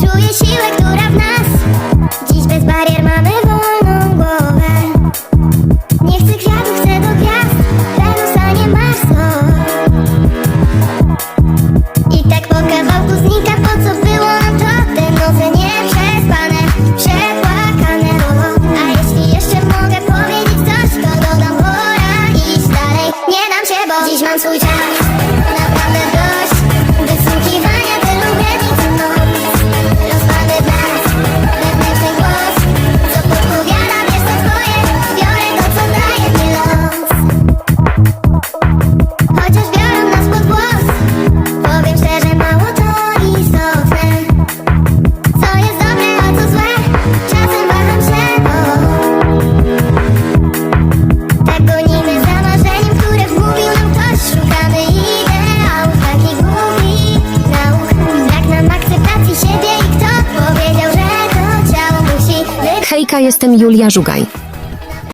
Czuję siłę, która w nas. Dziś bez barier mamy wolną głowę. Nie chcę kwiatów, chcę do gwiazd. Wenusa nie Marso I tak po kawałku znika Po co było to A jeśli jeszcze mogę powiedzieć coś To dodam Nie dam się, bo dziś mam swój czas Hejka, jestem Julia Żugaj.